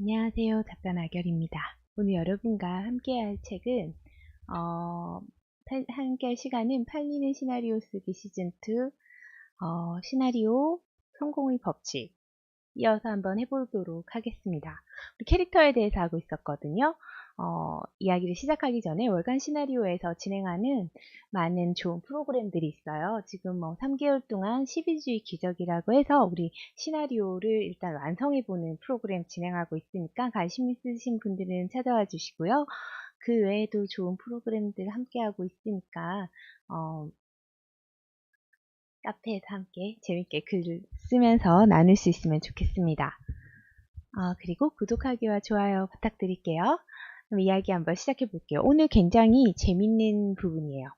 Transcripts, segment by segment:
안녕하세요. 작가 나결입니다. 오늘 여러분과 함께할 책은 어, 함께할 시간은 팔리는 시나리오 쓰기 시즌2 어, 시나리오 성공의 법칙 이어서 한번 해보도록 하겠습니다. 우리 캐릭터에 대해서 하고 있었거든요. 어, 이야기를 시작하기 전에 월간 시나리오에서 진행하는 많은 좋은 프로그램들이 있어요. 지금 뭐 3개월 동안 12주의 기적이라고 해서 우리 시나리오를 일단 완성해보는 프로그램 진행하고 있으니까 관심 있으신 분들은 찾아와 주시고요. 그 외에도 좋은 프로그램들 함께하고 있으니까 어, 카페에서 함께 재밌게 글을 쓰면서 나눌 수 있으면 좋겠습니다. 아, 그리고 구독하기와 좋아요 부탁드릴게요. 그럼 이야기 한번 시작해 볼게요. 오늘 굉장히 재밌는 부분이에요.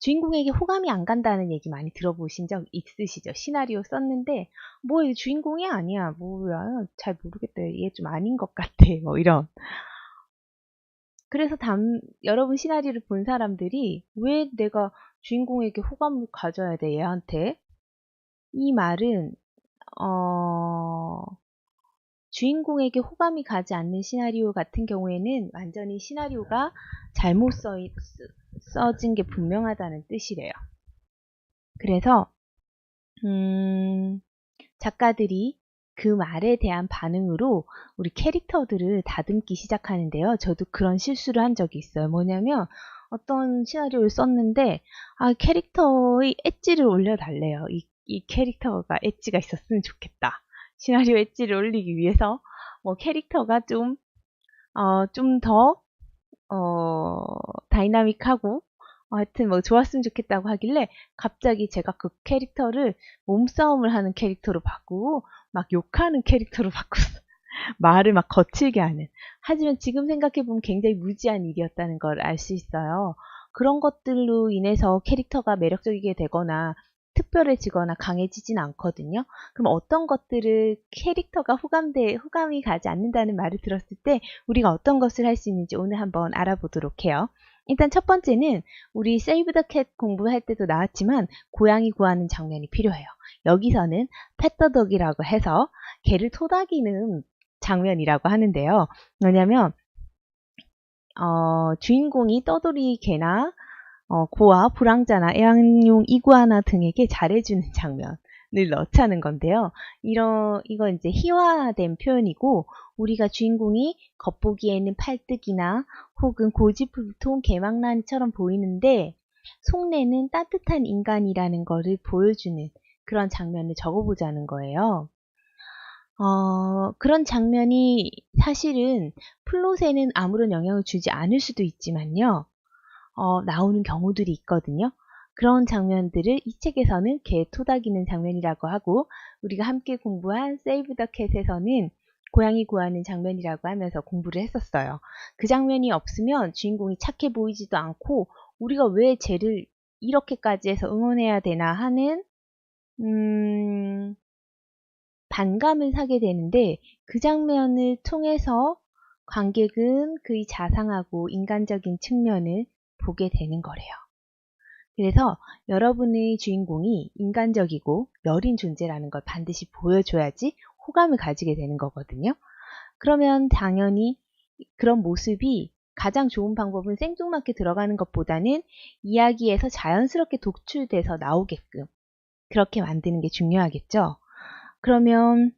주인공에게 호감이 안 간다는 얘기 많이 들어보신 적 있으시죠? 시나리오 썼는데 뭐 주인공이 아니야 뭐야 잘 모르겠다 얘 좀 아닌 것 같아 뭐 이런 그래서 담, 여러분 시나리오를 본 사람들이 왜 내가 주인공에게 호감을 가져야 돼, 얘한테? 이 말은, 어, 주인공에게 호감이 가지 않는 시나리오 같은 경우에는 완전히 시나리오가 잘못 써, 써진 게 분명하다는 뜻이래요. 그래서, 음, 작가들이 그 말에 대한 반응으로 우리 캐릭터들을 다듬기 시작하는데요. 저도 그런 실수를 한 적이 있어요. 뭐냐면, 어떤 시나리오를 썼는데 아 캐릭터의 엣지를 올려달래요. 이, 이 캐릭터가 엣지가 있었으면 좋겠다. 시나리오 엣지를 올리기 위해서 뭐 캐릭터가 좀 어, 좀 더, 어, 다이나믹하고, 하여튼 뭐 좋았으면 좋겠다고 하길래 갑자기 제가 그 캐릭터를 몸싸움을 하는 캐릭터로 바꾸고 막 욕하는 캐릭터로 바꿨어. 말을 막 거칠게 하는. 하지만 지금 생각해보면 굉장히 무지한 일이었다는 걸 알 수 있어요. 그런 것들로 인해서 캐릭터가 매력적이게 되거나 특별해지거나 강해지진 않거든요. 그럼 어떤 것들을 캐릭터가 호감돼, 호감이 가지 않는다는 말을 들었을 때 우리가 어떤 것을 할 수 있는지 오늘 한번 알아보도록 해요. 일단 첫 번째는 우리 세이브 더 캣 공부할 때도 나왔지만 고양이 구하는 장면이 필요해요. 여기서는 패더덕이라고 해서 개를 토닥이는 장면이라고 하는데요. 왜냐면 어, 주인공이 떠돌이 개나 어, 고아, 불황자나 애완용 이구아나 등에게 잘해주는 장면을 넣자는 건데요. 이런 이거 이제 희화된 표현이고 우리가 주인공이 겉보기에는 팔뚝이나 혹은 고집불통 개망난처럼 보이는데 속내는 따뜻한 인간이라는 것을 보여주는 그런 장면을 적어보자는 거예요. 어, 그런 장면이 사실은 플롯에는 아무런 영향을 주지 않을 수도 있지만요. 어, 나오는 경우들이 있거든요. 그런 장면들을 이 책에서는 개 토닥이는 장면이라고 하고 우리가 함께 공부한 세이브 더 캣에서는 고양이 구하는 장면이라고 하면서 공부를 했었어요. 그 장면이 없으면 주인공이 착해 보이지도 않고 우리가 왜 쟤를 이렇게까지 해서 응원해야 되나 하는 음, 반감을 사게 되는데 그 장면을 통해서 관객은 그의 자상하고 인간적인 측면을 보게 되는 거래요. 그래서 여러분의 주인공이 인간적이고 여린 존재라는 걸 반드시 보여줘야지 호감을 가지게 되는 거거든요. 그러면 당연히 그런 모습이 가장 좋은 방법은 생뚱맞게 들어가는 것보다는 이야기에서 자연스럽게 독출돼서 나오게끔 그렇게 만드는 게 중요하겠죠. 그러면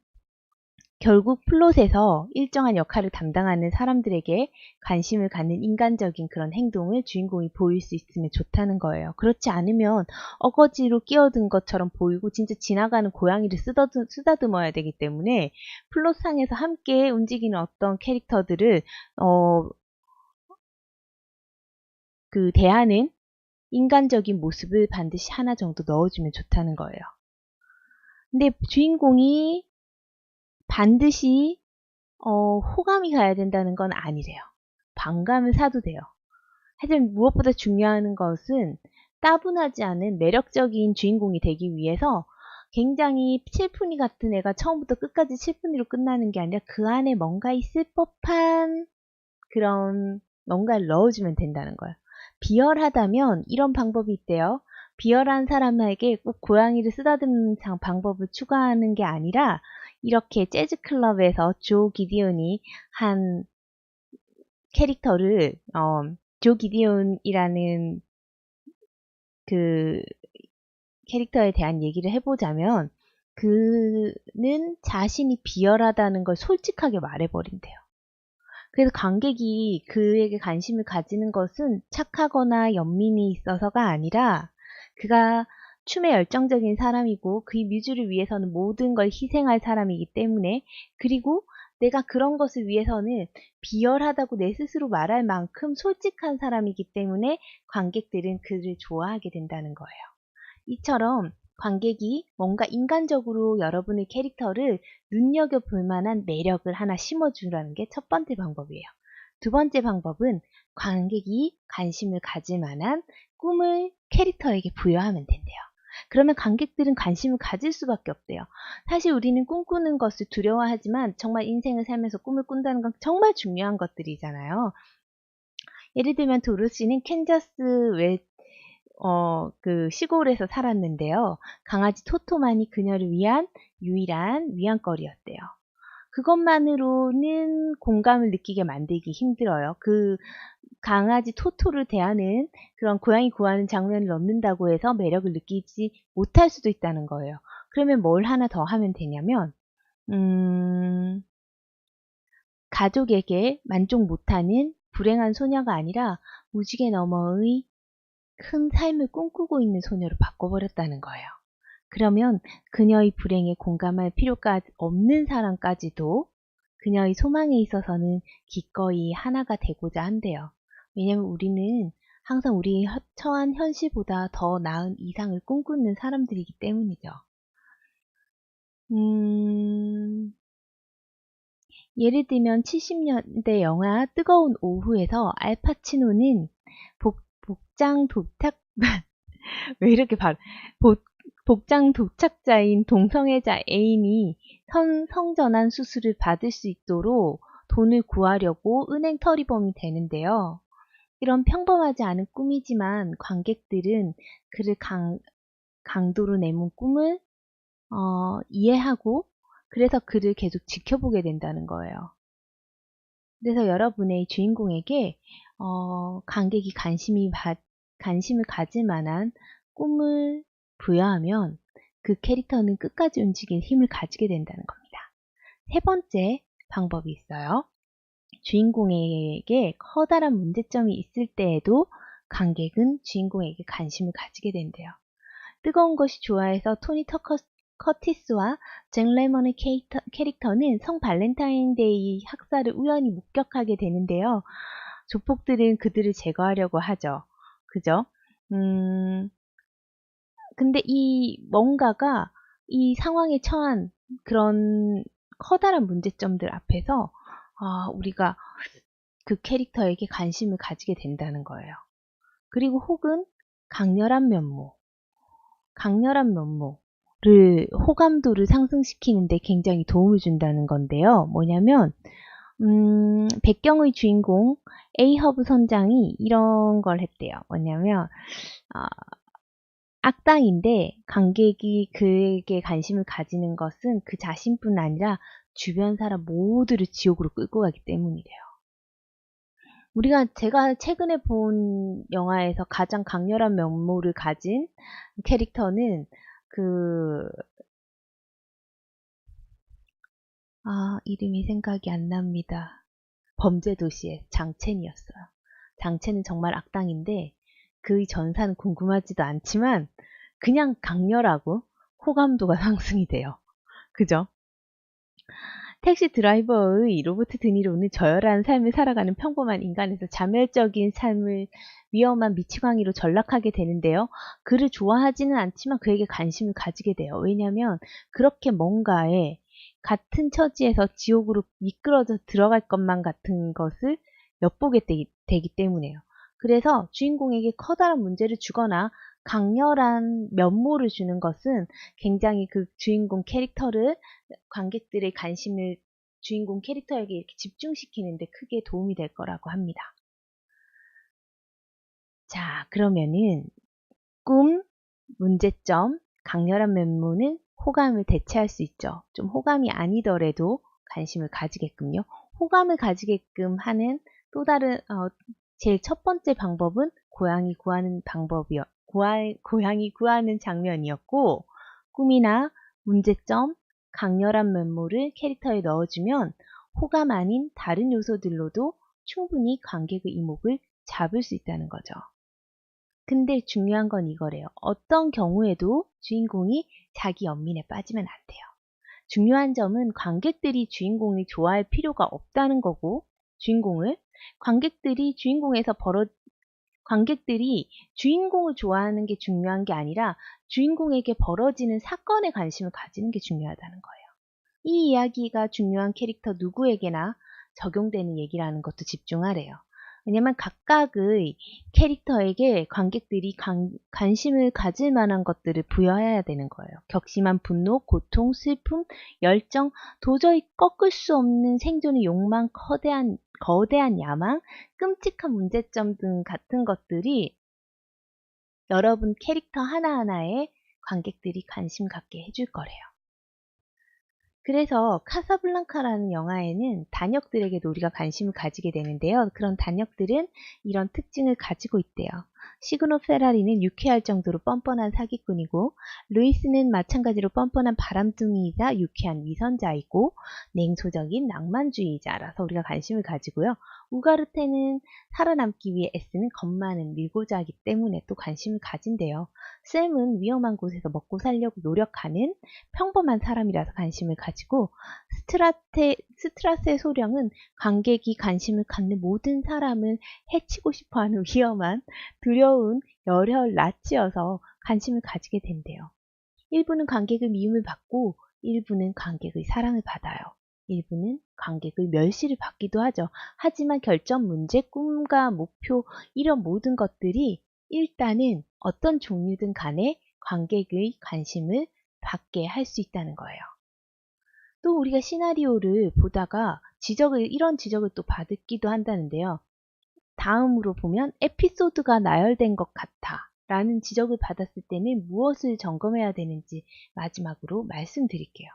결국 플롯에서 일정한 역할을 담당하는 사람들에게 관심을 갖는 인간적인 그런 행동을 주인공이 보일 수 있으면 좋다는 거예요. 그렇지 않으면 어거지로 끼어든 것처럼 보이고 진짜 지나가는 고양이를 쓰다듬, 쓰다듬어야 되기 때문에 플롯상에서 함께 움직이는 어떤 캐릭터들을 어, 그 대하는 인간적인 모습을 반드시 하나 정도 넣어주면 좋다는 거예요. 근데 주인공이 반드시 어, 호감이 가야 된다는 건 아니래요. 반감을 사도 돼요. 하지만 무엇보다 중요한 것은 따분하지 않은 매력적인 주인공이 되기 위해서 굉장히 칠푼이 같은 애가 처음부터 끝까지 칠푼이로 끝나는 게 아니라 그 안에 뭔가 있을 법한 그런 뭔가를 넣어주면 된다는 거예요. 비열하다면 이런 방법이 있대요. 비열한 사람에게 꼭 고양이를 쓰다듬는 방법을 추가하는 게 아니라 이렇게 재즈 클럽에서 조 기디온이 한 캐릭터를 어, 조 기디온이라는 그 캐릭터에 대한 얘기를 해보자면 그는 자신이 비열하다는 걸 솔직하게 말해버린대요. 그래서 관객이 그에게 관심을 가지는 것은 착하거나 연민이 있어서가 아니라 그가 춤에 열정적인 사람이고 그의 뮤즈를 위해서는 모든 걸 희생할 사람이기 때문에 그리고 내가 그런 것을 위해서는 비열하다고 내 스스로 말할 만큼 솔직한 사람이기 때문에 관객들은 그를 좋아하게 된다는 거예요. 이처럼 관객이 뭔가 인간적으로 여러분의 캐릭터를 눈여겨볼 만한 매력을 하나 심어주라는 게 첫 번째 방법이에요. 두 번째 방법은 관객이 관심을 가질 만한 꿈을 캐릭터에게 부여하면 된대요. 그러면 관객들은 관심을 가질 수밖에 없대요. 사실 우리는 꿈꾸는 것을 두려워하지만 정말 인생을 살면서 꿈을 꾼다는 건 정말 중요한 것들이잖아요. 예를 들면 도로시는 캔자스 외, 어, 그 시골에서 살았는데요. 강아지 토토만이 그녀를 위한 유일한 위안거리였대요. 그것만으로는 공감을 느끼게 만들기 힘들어요. 그 강아지 토토를 대하는 그런 고양이 구하는 장면을 넣는다고 해서 매력을 느끼지 못할 수도 있다는 거예요. 그러면 뭘 하나 더 하면 되냐면, 음, 가족에게 만족 못하는 불행한 소녀가 아니라 무지개 너머의 큰 삶을 꿈꾸고 있는 소녀로 바꿔버렸다는 거예요. 그러면 그녀의 불행에 공감할 필요가 없는 사람까지도 그녀의 소망에 있어서는 기꺼이 하나가 되고자 한대요. 왜냐면 우리는 항상 우리 처한 현실보다 더 나은 이상을 꿈꾸는 사람들이기 때문이죠. 음, 예를 들면 70년대 영화 뜨거운 오후에서 알파치노는 복, 복장 도착, 왜 이렇게 발, 복, 복장 도착자인 동성애자 애인이 선, 성전환 수술을 받을 수 있도록 돈을 구하려고 은행 털이범이 되는데요. 이런 평범하지 않은 꿈이지만 관객들은 그를 강, 강도로 내몬 꿈을 어, 이해하고 그래서 그를 계속 지켜보게 된다는 거예요. 그래서 여러분의 주인공에게 어, 관객이 관심이 받, 관심을 가질 만한 꿈을 부여하면 그 캐릭터는 끝까지 움직일 힘을 가지게 된다는 겁니다. 세 번째 방법이 있어요. 주인공에게 커다란 문제점이 있을 때에도 관객은 주인공에게 관심을 가지게 된대요. 뜨거운 것이 좋아해서 토니 터커 커티스와 잭 레먼의 캐릭터, 캐릭터는 성 발렌타인데이 학살을 우연히 목격하게 되는데요. 조폭들은 그들을 제거하려고 하죠. 그죠? 음, 근데 이 뭔가가 이 상황에 처한 그런 커다란 문제점들 앞에서 아, 우리가 그 캐릭터에게 관심을 가지게 된다는 거예요. 그리고 혹은 강렬한 면모, 강렬한 면모를 호감도를 상승시키는데 굉장히 도움을 준다는 건데요. 뭐냐면 음, 백경의 주인공 에이허브 선장이 이런 걸 했대요. 뭐냐면 어, 악당인데 관객이 그에게 관심을 가지는 것은 그 자신뿐 아니라 주변 사람 모두를 지옥으로 끌고 가기 때문이래요. 우리가 제가 최근에 본 영화에서 가장 강렬한 면모를 가진 캐릭터는 그 아, 이름이 생각이 안 납니다. 범죄도시의 장첸이었어요. 장첸은 정말 악당인데 그의 전사는 궁금하지도 않지만 그냥 강렬하고 호감도가 상승이 돼요. 그죠? 택시 드라이버의 로버트 드니로는 저열한 삶을 살아가는 평범한 인간에서 자멸적인 삶을 위험한 미치광이로 전락하게 되는데요. 그를 좋아하지는 않지만 그에게 관심을 가지게 돼요. 왜냐하면 그렇게 뭔가에 같은 처지에서 지옥으로 미끄러져 들어갈 것만 같은 것을 엿보게 되기, 되기 때문에요. 그래서 주인공에게 커다란 문제를 주거나 강렬한 면모를 주는 것은 굉장히 그 주인공 캐릭터를 관객들의 관심을 주인공 캐릭터에게 이렇게 집중시키는데 크게 도움이 될 거라고 합니다. 자, 그러면은 꿈, 문제점, 강렬한 면모는 호감을 대체할 수 있죠. 좀 호감이 아니더라도 관심을 가지게끔요. 호감을 가지게끔 하는 또 다른 어, 제일 첫 번째 방법은 고양이 구하는 방법이요. 고양이 구하는 장면이었고 꿈이나 문제점, 강렬한 면모를 캐릭터에 넣어주면 호감 아닌 다른 요소들로도 충분히 관객의 이목을 잡을 수 있다는 거죠. 근데 중요한 건 이거래요. 어떤 경우에도 주인공이 자기 연민에 빠지면 안 돼요. 중요한 점은 관객들이 주인공을 좋아할 필요가 없다는 거고 주인공을 관객들이 주인공에서 벌어 관객들이 주인공을 좋아하는 게 중요한 게 아니라 주인공에게 벌어지는 사건에 관심을 가지는 게 중요하다는 거예요. 이 이야기가 중요한 캐릭터 누구에게나 적용되는 얘기라는 것도 집중하래요. 왜냐면 각각의 캐릭터에게 관객들이 관, 관심을 가질 만한 것들을 부여해야 되는 거예요. 격심한 분노, 고통, 슬픔, 열정, 도저히 꺾을 수 없는 생존의 욕망, 거대한, 거대한 야망, 끔찍한 문제점 등 같은 것들이 여러분 캐릭터 하나하나에 관객들이 관심 갖게 해줄 거래요. 그래서 카사블랑카라는 영화에는 단역들에게도 우리가 관심을 가지게 되는데요. 그런 단역들은 이런 특징을 가지고 있대요. 시그노 페라리는 유쾌할 정도로 뻔뻔한 사기꾼이고 루이스는 마찬가지로 뻔뻔한 바람둥이이자 유쾌한 위선자이고 냉소적인 낭만주의자라서 우리가 관심을 가지고요. 우가르테는 살아남기 위해 애쓰는 겁 많은 밀고자이기 때문에 또 관심을 가진대요. 샘은 위험한 곳에서 먹고 살려고 노력하는 평범한 사람이라서 관심을 가지고 스트라테, 스트라스의 소령은 관객이 관심을 갖는 모든 사람을 해치고 싶어하는 위험한 두려운 열혈 나치여서 관심을 가지게 된대요. 일부는 관객의 미움을 받고 일부는 관객의 사랑을 받아요. 일부는 관객의 멸시를 받기도 하죠. 하지만 결정 문제, 꿈과 목표 이런 모든 것들이 일단은 어떤 종류든 간에 관객의 관심을 받게 할 수 있다는 거예요. 또 우리가 시나리오를 보다가 지적을 이런 지적을 또 받기도 한다는데요. 다음으로 보면 에피소드가 나열된 것 같아 라는 지적을 받았을 때는 무엇을 점검해야 되는지 마지막으로 말씀드릴게요.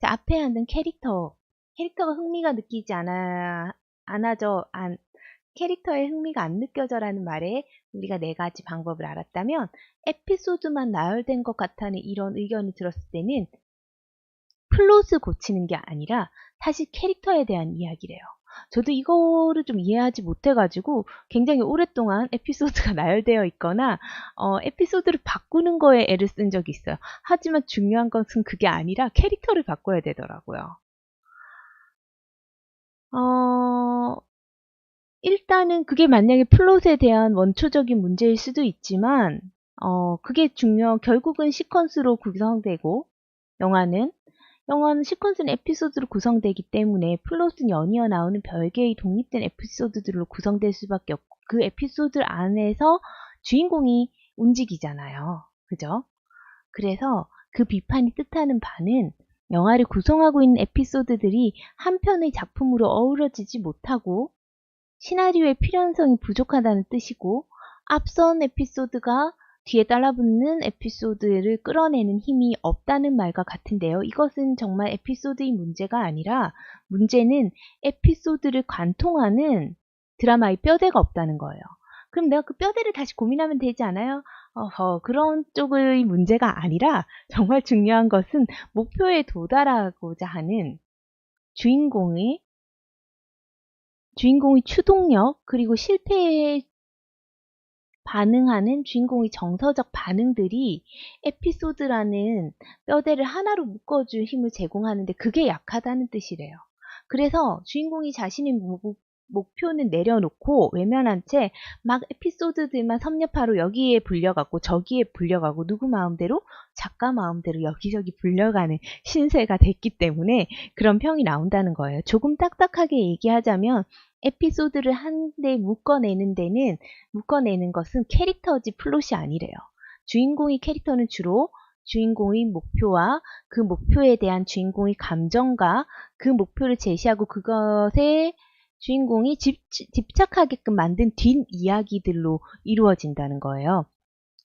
자, 앞에 앉은 캐릭터 캐릭터가 흥미가 느끼지 않아 않아져 안 캐릭터의 흥미가 안 느껴져라는 말에 우리가 네 가지 방법을 알았다면 에피소드만 나열된 것 같다는 이런 의견을 들었을 때는 플롯을 고치는 게 아니라 사실 캐릭터에 대한 이야기래요. 저도 이거를 좀 이해하지 못해가지고 굉장히 오랫동안 에피소드가 나열되어 있거나 어, 에피소드를 바꾸는 거에 애를 쓴 적이 있어요. 하지만 중요한 것은 그게 아니라 캐릭터를 바꿔야 되더라고요. 어, 일단은 그게 만약에 플롯에 대한 원초적인 문제일 수도 있지만 어, 그게 중요 결국은 시퀀스로 구성되고 영화는 영화는 시퀀스는 에피소드로 구성되기 때문에 플롯은 연이어 나오는 별개의 독립된 에피소드들로 구성될 수밖에 없고 그 에피소드 안에서 주인공이 움직이잖아요. 그죠? 그래서 그 비판이 뜻하는 바는 영화를 구성하고 있는 에피소드들이 한 편의 작품으로 어우러지지 못하고 시나리오의 필연성이 부족하다는 뜻이고 앞선 에피소드가 뒤에 따라붙는 에피소드를 끌어내는 힘이 없다는 말과 같은데요. 이것은 정말 에피소드의 문제가 아니라 문제는 에피소드를 관통하는 드라마의 뼈대가 없다는 거예요. 그럼 내가 그 뼈대를 다시 고민하면 되지 않아요? 어허, 그런 쪽의 문제가 아니라 정말 중요한 것은 목표에 도달하고자 하는 주인공의 주인공의 추동력 그리고 실패에 반응하는 주인공의 정서적 반응들이 에피소드라는 뼈대를 하나로 묶어줄 힘을 제공하는데 그게 약하다는 뜻이래요. 그래서 주인공이 자신의 목표는 내려놓고 외면한 채 막 에피소드들만 섭렵하러 여기에 불려가고 저기에 불려가고 누구 마음대로 작가 마음대로 여기저기 불려가는 신세가 됐기 때문에 그런 평이 나온다는 거예요. 조금 딱딱하게 얘기하자면 에피소드를 한데 묶어내는 데는 묶어내는 것은 캐릭터지 플롯이 아니래요. 주인공의 캐릭터는 주로 주인공의 목표와 그 목표에 대한 주인공의 감정과 그 목표를 제시하고 그것에 주인공이 집, 집착하게끔 만든 뒷이야기들로 이루어진다는 거예요.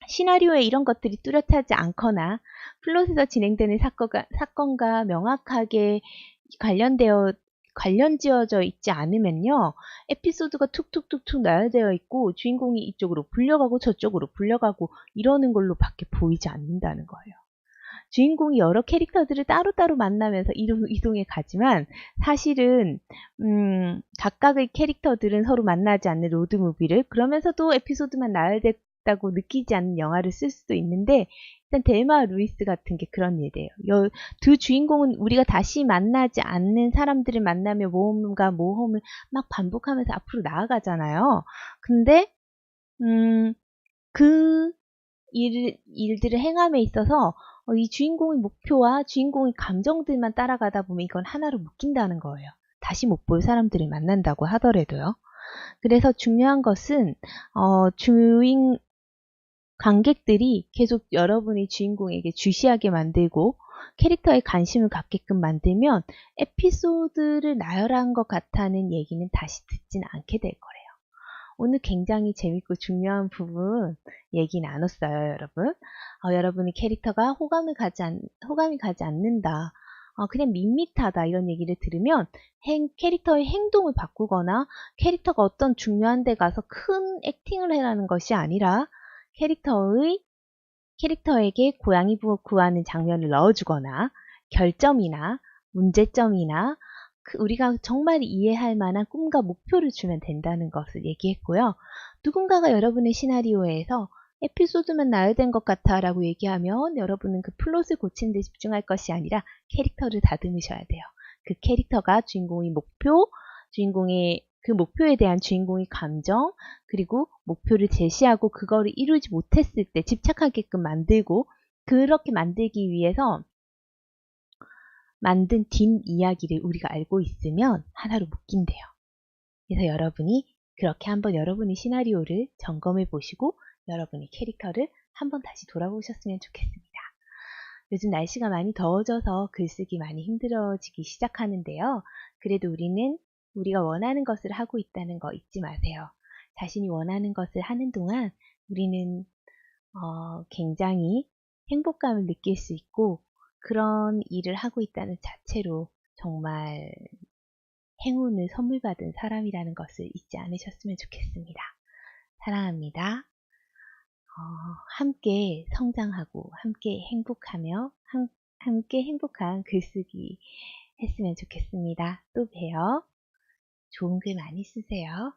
시나리오에 이런 것들이 뚜렷하지 않거나 플롯에서 진행되는 사건과, 사건과 명확하게 관련되어 관련 지어져 있지 않으면요. 에피소드가 툭툭툭툭 나열되어 있고 주인공이 이쪽으로 불려가고 저쪽으로 불려가고 이러는 걸로 밖에 보이지 않는다는 거예요. 주인공이 여러 캐릭터들을 따로따로 만나면서 이동해 가지만 사실은 음, 각각의 캐릭터들은 서로 만나지 않는 로드무비를 그러면서도 에피소드만 나열 됐다고 느끼지 않는 영화를 쓸 수도 있는데 일단 델마 루이스 같은 게 그런 일이에요. 두 주인공은 우리가 다시 만나지 않는 사람들을 만나며 모험과 모험을 막 반복하면서 앞으로 나아가잖아요. 근데 음, 그 일, 일들을 행함에 있어서 어, 이 주인공의 목표와 주인공의 감정들만 따라가다 보면 이건 하나로 묶인다는 거예요. 다시 못 볼 사람들을 만난다고 하더라도요. 그래서 중요한 것은 어, 주인 관객들이 계속 여러분의 주인공에게 주시하게 만들고 캐릭터에 관심을 갖게끔 만들면 에피소드를 나열한 것 같다는 얘기는 다시 듣진 않게 될 거래요. 오늘 굉장히 재밌고 중요한 부분 얘기 나눴어요, 여러분. 어, 여러분의 캐릭터가 호감을 가지 않, 호감이 가지 않는다. 어, 그냥 밋밋하다 이런 얘기를 들으면 행, 캐릭터의 행동을 바꾸거나 캐릭터가 어떤 중요한 데 가서 큰 액팅을 해라는 것이 아니라 캐릭터의 캐릭터에게 고양이 구하는 장면을 넣어주거나 결점이나 문제점이나 그 우리가 정말 이해할 만한 꿈과 목표를 주면 된다는 것을 얘기했고요. 누군가가 여러분의 시나리오에서 에피소드만 나열된 것 같아 라고 얘기하면 여러분은 그 플롯을 고치는 데 집중할 것이 아니라 캐릭터를 다듬으셔야 돼요. 그 캐릭터가 주인공의 목표, 주인공의 그 목표에 대한 주인공의 감정, 그리고 목표를 제시하고 그거를 이루지 못했을 때 집착하게끔 만들고 그렇게 만들기 위해서 만든 뒷 이야기를 우리가 알고 있으면 하나로 묶인대요. 그래서 여러분이 그렇게 한번 여러분의 시나리오를 점검해 보시고 여러분의 캐릭터를 한번 다시 돌아보셨으면 좋겠습니다. 요즘 날씨가 많이 더워져서 글쓰기 많이 힘들어지기 시작하는데요. 그래도 우리는 우리가 원하는 것을 하고 있다는 거 잊지 마세요. 자신이 원하는 것을 하는 동안 우리는 어, 굉장히 행복감을 느낄 수 있고 그런 일을 하고 있다는 자체로 정말 행운을 선물 받은 사람이라는 것을 잊지 않으셨으면 좋겠습니다. 사랑합니다. 어, 함께 성장하고 함께 행복하며 함, 함께 행복한 글쓰기 했으면 좋겠습니다. 또 봬요. 좋은 글 많이 쓰세요.